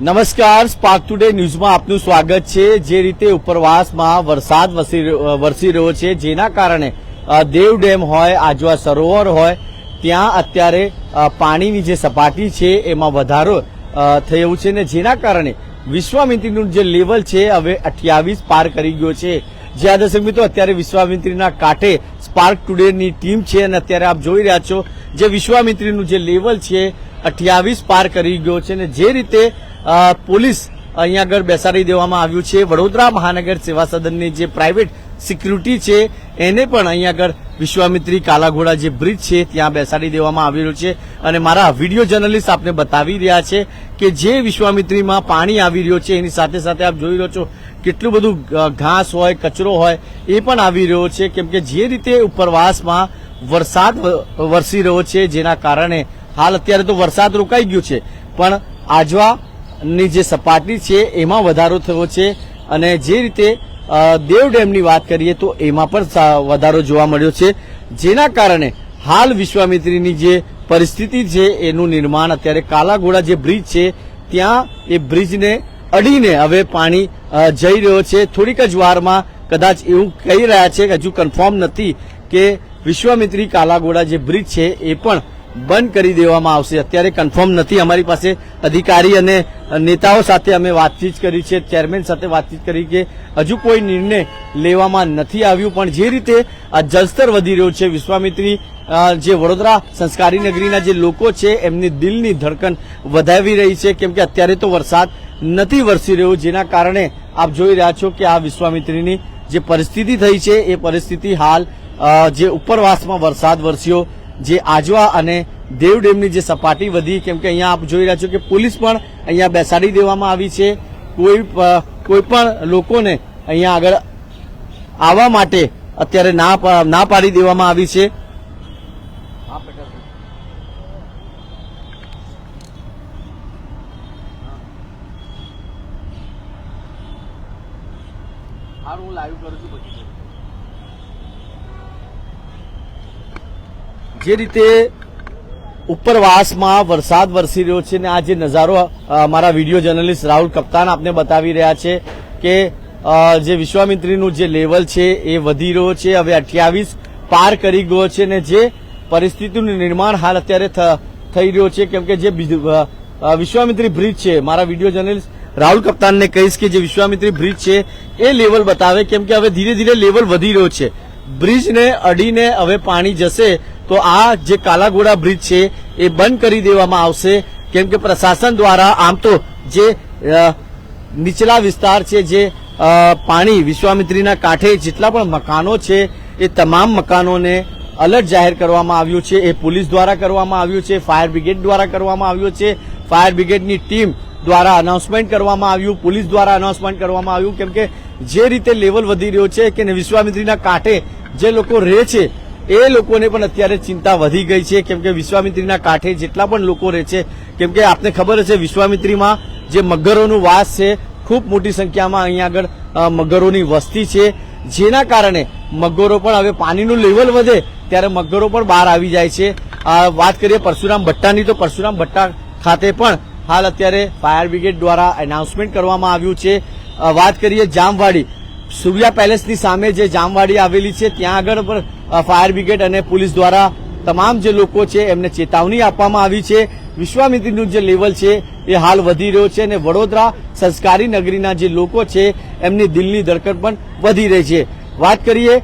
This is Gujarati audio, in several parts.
નમસ્કાર સ્પાર્ક ટુડે ન્યૂઝમાં આપનું સ્વાગત છે. જે રીતે ઉપરવાસમાં વરસાદ વરસી રહ્યો છે, જેના કારણે દેવ ડેમ હોય આજવા સરોવર હોય, ત્યાં અત્યારે પાણીની જે સપાટી છે, એમાં વધારો થયો છે ને જેના કારણે વિશ્વામિત્રીનું જે લેવલ છે, હવે અઠ્યાવીસ પાર કરી ગયો છે. જ્યાં દર્શક મિત્રો, અત્યારે વિશ્વામિત્રીના કાંઠે સ્પાર્ક ટુડેની ટીમ છે અને અત્યારે આપ જોઈ રહ્યા છો, જે વિશ્વામિત્રીનું જે લેવલ છે, અઠ્યાવીસ પાર કરી ગયો છે ને જે રીતે પોલીસ અહીંયા આગળ બેસાડી દેવામાં આવ્યું છે. વડોદરા મહાનગર સેવા સદનની જે પ્રાઇવેટ સિક્યુરિટી છે, એને પણ અહીંયા આગળ વિશ્વામિત્રી કાલાઘોડા જે બ્રિજ છે, ત્યાં બેસાડી દેવામાં આવી રહ્યું છે. અને મારા વીડિયો જર્નલિસ્ટ આપને બતાવી રહ્યા છે કે જે વિશ્વામિત્રીમાં પાણી આવી રહ્યો છે, એની સાથે સાથે આપ જોઈ રહ્યો છો કેટલું બધું ઘાસ હોય, કચરો હોય, એ પણ આવી રહ્યો છે. કેમ કે જે રીતે ઉપરવાસમાં વરસાદ વરસી રહ્યો છે, જેના કારણે હાલ અત્યારે તો વરસાદ રોકાઈ ગયો છે. પણ આજવાની જે સપાટી છે, એમાં વધારો થયો છે અને જે રીતે દેવ ડેમની વાત કરીએ તો એમાં પણ વધારો જોવા મળ્યો છે. જેના કારણે હાલ વિશ્વામિત્રીની જે પરિસ્થિતિ છે, એનું નિર્માણ અત્યારે કાલાઘોડા જે બ્રિજ છે, ત્યાં એ બ્રિજને અડીને હવે પાણી જઈ રહ્યો છે. થોડીક જ વારમાં કદાચ એવું કહી રહ્યા છે કે હજુ કન્ફર્મ નથી કે વિશ્વામિત્રી કાલાઘોડા જે બ્રિજ છે, એ પણ બંધ કરી દેવામાં આવશે. અત્યારે કન્ફર્મ નથી. અમારી પાસે અધિકારી અને નેતાઓ સાથે અમે વાતચીત કરી છે. ચેરમેન સાથે વાતચીત કરી કે હજુ કોઈ નિર્ણય લેવામાં નથી આવ્યું, પણ જે રીતે આ જળસ્તર વધી રહ્યું છે, વિશ્વામિત્રી જે વડોદરા સંસ્કારી નગરીના જે લોકો છે, એમની દિલની ધડકન વધાવી રહી છે. કેમ કે અત્યારે તો વરસાદ નથી વરસી રહ્યો, જેના કારણે આપ જોઈ રહ્યા છો કે આ વિશ્વામિત્રીની જે પરિસ્થિતિ થઈ છે, એ પરિસ્થિતિ હાલ જે ઉપરવાસમાં વરસાદ વરસ્યો જે આજવા અને દેવ જે સપાટી વધી, કેમ કે અહીંયા આપ જોઈ રહ્યા છો કે પોલીસ પણ અહીંયા બેસાડી દેવામાં આવી છે. કોઈ કોઈ પણ લોકોને અહીંયા આગળ આવવા માટે અત્યારે ના ના પાડી દેવામાં આવી છે. હું લાઈવ કરું છું પછી. જે રીતે ઉપરવાસમાં વરસાદ વરસી રહ્યો છે ને આ જે નજારો અમારા વીડિયો જર્નલિસ્ટ રાહુલ કપ્તાન આપને બતાવી રહ્યા છે કે જે વિશ્વામિત્રીનું જે લેવલ છે એ વધી રહ્યો છે. હવે અઠ્યાવીસ પાર કરી ગયો છે ને જે પરિસ્થિતિનું નિર્માણ હાલ અત્યારે થઈ રહ્યો છે. કેમ કે જે વિશ્વામિત્રી બ્રિજ છે, મારા વીડિયો જર્નલિસ્ટ રાહુલ કપ્તાનને કહીશ કે જે વિશ્વામિત્રી બ્રિજ છે એ લેવલ બતાવે. કેમ કે હવે ધીરે ધીરે લેવલ વધી રહ્યો છે. બ્રિજને અડીને હવે પાણી જશે. તો આ જે કાલાઘોડા બ્રિજ છે, એ બંધ કરી દેવામાં આવશે. કેમ કે પ્રશાસન દ્વારા આમ તો જે નીચલા વિસ્તાર છે, જે પાણી વિશ્વામિત્રીના કાંઠે જેટલા પણ મકાનો છે, એ તમામ મકાનોને અલર્ટ જાહેર કરવામાં આવ્યું છે. એ પોલીસ દ્વારા કરવામાં આવ્યું છે, ફાયર બ્રિગેડ દ્વારા કરવામાં આવ્યું છે. ફાયર બ્રિગેડની ટીમ દ્વારા અનાઉન્સમેન્ટ કરવામાં આવ્યું, પોલીસ દ્વારા અનાઉન્સમેન્ટ કરવામાં આવ્યું. કેમ કે જે રીતે લેવલ વધી રહ્યો છે, કે વિશ્વામિત્રીના કાંઠે જે લોકો રહે છે એ લોકોને પણ અત્યારે ચિંતા વધી ગઈ છે. કેમ કે વિશ્વામિત્રીના કાંઠે જેટલા પણ લોકો રહે છે, કેમ કે આપને ખબર હશે વિશ્વામિત્રીમાં જે મગરોનું વાસ છે, ખૂબ મોટી સંખ્યામાં અહીંયા આગળ મગરોની વસ્તી છે. જેના કારણે મગરો પણ હવે પાણીનું લેવલ વધે ત્યારે મગરો પણ બહાર આવી જાય છે. વાત કરીએ પરશુરામ ભટ્ટાની, તો પરશુરામ ભટ્ટા ખાતે પણ હાલ અત્યારે ફાયર બ્રિગેડ દ્વારા એનાઉન્સમેન્ટ કરવામાં આવ્યું છે. વાત કરીએ જામવાડી. સૂર્યા પેલેસની સામે જે જામવાડી આવેલી છે, ત્યાં આગળ પર ફાયર બ્રિગેડ અને પોલીસ દ્વારા તમામ જે લોકો છે, એમને ચેતવણી આપવામાં આવી છે. વિશ્વામિત્રીનું જે લેવલ છે, એ હાલ વધી રહ્યો છે અને વડોદરા સંસ્કારી નગરીના જે લોકો છે, એમની દિલની ધડકડ પણ વધી રહી છે. વાત કરીએ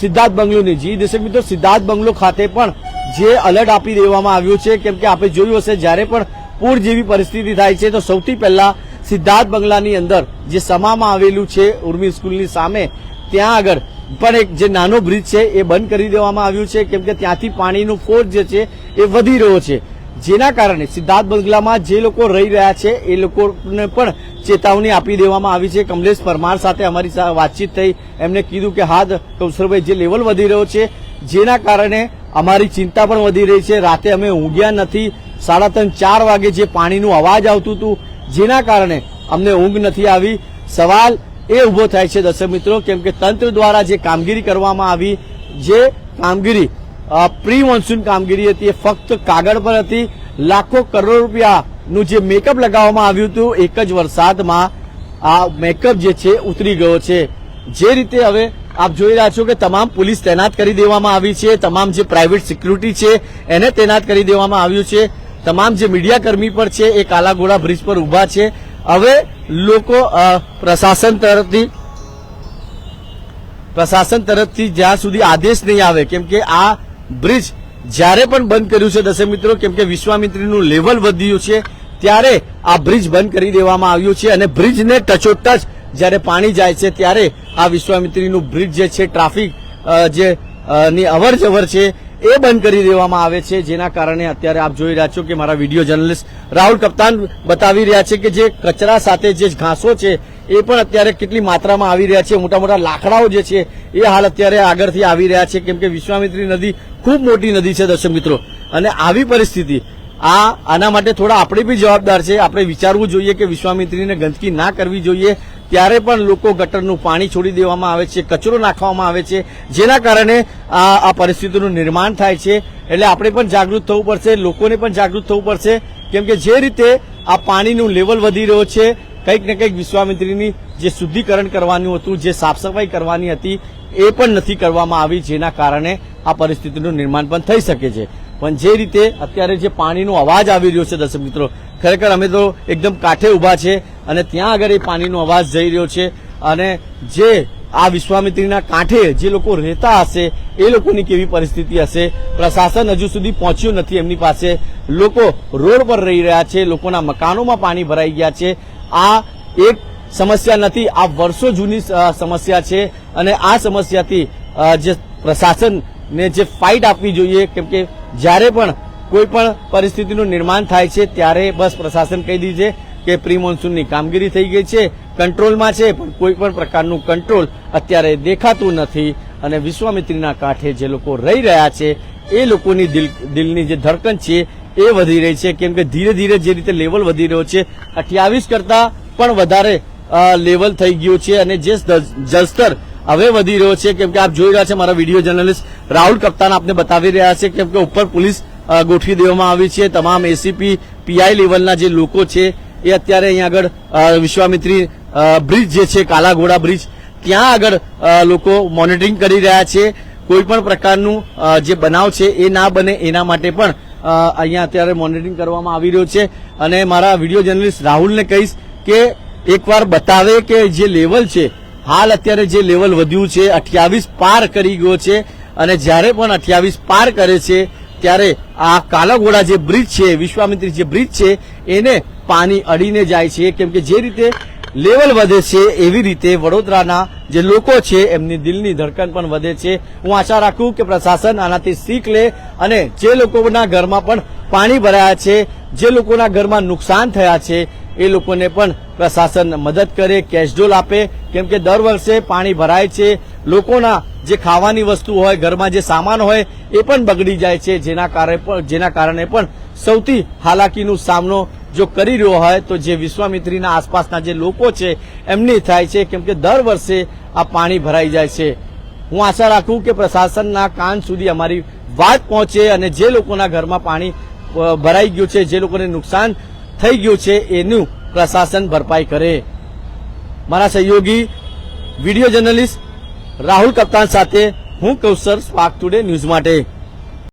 સિદ્ધાર્થ બંગલોની. જી દર્શક મિત્રો, સિદ્ધાર્થ બંગલો ખાતે પણ જે અલર્ટ આપી દેવામાં આવ્યું છે, કેમ કે આપણે જોયું હશે, જ્યારે પણ પૂર જેવી પરિસ્થિતિ થાય છે, તો સૌથી પહેલા સિદ્ધાર્થ બંગલાની અંદર જે સમામાં આવેલું છે ઉર્મી સ્કૂલની સામે, ત્યાં આગળ પણ એક જે નાનો બ્રિજ છે એ બંધ કરી દેવામાં આવ્યું છે. કેમ કે ત્યાંથી પાણીનો ફોર્સ જે છે એ વધી રહ્યો છે. જેના કારણે સિદ્ધાર્થ બંગલામાં જે લોકો રહી રહ્યા છે, એ લોકોને પણ ચેતવણી આપી દેવામાં આવી છે. કમલેશ પરમાર સાથે અમારી વાતચીત થઈ. એમને કીધું કે હા કૌશરભાઈ જે લેવલ વધી રહ્યો છે, જેના કારણે અમારી ચિંતા પણ વધી રહી છે. રાતે અમે ઊંઘ્યા નથી. સાડા ત્રણ, ચાર વાગે જે પાણીનું અવાજ આવતું હતું જેના કારણે અમને ઊંઘ નથી આવી. સવાલ એ ઊભો થાય છે દર્શક મિત્રો, કેમ કે તંત્ર દ્વારા જે કામગીરી કરવામાં આવી, જે કામગીરી પ્રી મોન્સૂન કામગીરી હતી, એ ફક્ત કાગળ પર હતી. લાખો કરોડ રૂપિયાનું જે મેકઅપ લગાવવામાં આવ્યું હતું, એક જ વરસાદમાં આ મેકઅપ જે છે, ઉતરી ગયો છે. જે રીતે હવે આપ જોઈ રહ્યા છો કે તમામ પોલીસ તૈનાત કરી દેવામાં આવી છે, તમામ જે પ્રાઇવેટ સિક્યુરિટી છે, એને તૈનાત કરી દેવામાં આવ્યું છે. તમામ જે મીડિયાકર્મી પણ છે, એ કાલાઘોડા બ્રિજ પર ઊભા છે. હવે લોકો પ્રશાસન તરફથી પ્રશાસન તરફથી જ્યાં સુધી આદેશ નહીં આવે, કેમ કે આ બ્રિજ જ્યારે પણ બંધ કર્યું છે, દર્શક મિત્રો, કેમ કે વિશ્વામિત્રીનું લેવલ વધ્યું છે, ત્યારે આ બ્રિજ બંધ કરી દેવામાં આવ્યું છે અને બ્રિજને ટચોટચ જ્યારે પાણી જાય છે, ત્યારે આ વિશ્વામિત્રીનું બ્રિજ જે છે, ટ્રાફિક જે ની અવર છે એ બંધ કરી દેવામાં આવે છે, જેના કારણે અત્યારે આપ જોઈ રહ્યા છો કે મારા વીડિયો જર્નલિસ્ટ રાહુલ કપ્તાન બતાવી રહ્યા છે કે જે કચરા સાથે જે ઘાસો છે, એ પણ અત્યારે કેટલી માત્રામાં આવી રહ્યા છે. મોટા મોટા લાકડાઓ જે છે, એ હાલ અત્યારે આગળથી આવી રહ્યા છે. કેમ કે વિશ્વામિત્રી નદી ખૂબ મોટી નદી છે, દર્શક મિત્રો. અને આવી પરિસ્થિતિ, આ, આના માટે થોડા આપણે બી જવાબદાર છે. આપણે વિચારવું જોઈએ કે વિશ્વામિત્રીને ગંદકી ના કરવી જોઈએ. ત્યારે પણ લોકો ગટરનું પાણી છોડી દેવામાં આવે છે, કચરો નાખવામાં આવે છે, જેના કારણે આ આ પરિસ્થિતિનું નિર્માણ થાય છે. એટલે આપણે પણ જાગૃત થવું પડશે, લોકોને પણ જાગૃત થવું પડશે, કેમ કે જે રીતે આ પાણીનું લેવલ વધી રહ્યો છે, કંઈક ને કંઈક વિશ્વામિત્રીની જે શુદ્ધિકરણ કરવાનું હતું, જે સાફ સફાઈ કરવાની હતી, એ પણ નથી કરવામાં આવી, જેના કારણે આ પરિસ્થિતિનું નિર્માણ પણ થઈ શકે છે. પણ જે રીતે અત્યારે જે પાણીનો અવાજ આવી રહ્યો છે, દર્શક મિત્રો, ખરેખર અમે તો એકદમ કાંઠે ઊભા છે અને ત્યાં આગળ એ પાણીનો અવાજ જઈ રહ્યો છે અને જે આ વિશ્વામિત્રીના કાંઠે જે લોકો રહેતા હશે, એ લોકોની કેવી પરિસ્થિતિ હશે? પ્રશાસન હજુ સુધી પહોંચ્યું નથી. એમની પાસે લોકો રોડ પર રહી રહ્યા છે, લોકોના મકાનોમાં પાણી ભરાઈ ગયા છે. આ એક સમસ્યા નથી, આ વર્ષો જૂની સમસ્યા છે અને આ સમસ્યાથી જે જે પ્રશાસનને જે ફાઇટ આપવી જોઈએ, કેમ કે જ્યારે પણ કોઈ પણ પરિસ્થિતિનું નિર્માણ થાય છે, ત્યારે બસ પ્રશાસન કહી દીધે કે પ્રી મોન્સૂનની કામગીરી થઈ ગઈ છે કંટ્રોલમાં છે, પણ કોઈ પણ પ્રકારનું કંટ્રોલ અત્યારે દેખાતું નથી અને વિશ્વામિત્રીના કાંઠે જે લોકો રહી રહ્યા છે, એ લોકોની દિલ, દિલની જે ધડકન છે, એ વધી રહી છે. કેમ કે ધીરે ધીરે જે રીતે લેવલ વધી રહ્યો છે, અઠ્યાવીસ કરતા પણ વધારે લેવલ થઈ ગયું છે અને જે જળસ્તર હવે વધી રહ્યો છે કેમ કે આપ જોઈ રહ્યા છે મારા વીડિયો જર્નલિસ્ટ રાહુલ કપ્તાન આપને બતાવી રહ્યા છે કેમ કે ઉપર પોલીસ ગોઠવી દેવામાં આવી છે. તમામ એસીપી પીઆઈ લેવલના જે લોકો છે એ અત્યારે અહીંયા આગળ વિશ્વામિત્રી બ્રિજ જે છે, કાલાઘોડા બ્રિજ, ત્યાં આગળ લોકો મોનિટરિંગ કરી રહ્યા છે. કોઈ પણ પ્રકારનું જે બનાવ છે એ ના બને એના માટે પણ અહીંયા અત્યારે મોનિટરિંગ કરવામાં આવી રહ્યું છે. અને મારા વીડિયો જર્નલિસ્ટ રાહુલને કહીશ કે એકવાર બતાવે કે જે લેવલ છે હાલ અત્યારે જે લેવલ વધ્યું છે, અઠ્યાવીસ પાર કરી ગયો છે અને જ્યારે પણ અઠ્યાવીસ પાર કરે છે, ત્યારે આ કાલાઘોડા જે બ્રિજ છે, વિશ્વામિત્રી જે બ્રિજ છે, એને પાણી અડીને જાય છે. કેમ કે જે રીતે લેવલ વધે છે, એવી રીતે વડોદરાના જે લોકો છે, એમની દિલની ધડકન પણ વધે છે. હું આશા રાખું કે પ્રશાસન આનાથી શીખ લે અને જે લોકોના ઘરમાં પણ પાણી ભરાયા છે, જે લોકોના ઘરમાં નુકસાન થયા છે એ લોકોને પણ પ્રશાસન મદદ કરે કેશડોલ આપે. કેમ કે દર વર્ષે પાણી ભરાય છે. લોકોના જે ખાવાની વસ્તુ હોય, ઘરમાં જે સામાન હોય, એ પણ બગડી જાય છે. જેના કારણે પણ જેના કારણે પણ સૌથી હાલાકીનો સામનો જો કરી રહ્યો હોય, તો જે વિશ્વામિત્રીના આસપાસના જે લોકો છે, એમની થાય છે. કેમ કે દર વર્ષે આ પાણી ભરાઈ જાય છે. હું આશા રાખું કે પ્રશાસનના કાન સુધી અમારી વાત પહોંચે અને જે લોકોના ઘરમાં પાણી ભરાઈ ગયું છે, જે લોકોને નુકસાન થઈ ગયું છે, એનું પ્રશાસન ભરપાઈ કરે. મારા સહયોગી, વીડિયો જર્નલિસ્ટ રાહુલ કપ્તાન સાથે હું કૌશર સ્પાર્ક ટુડે ન્યૂઝ માટે.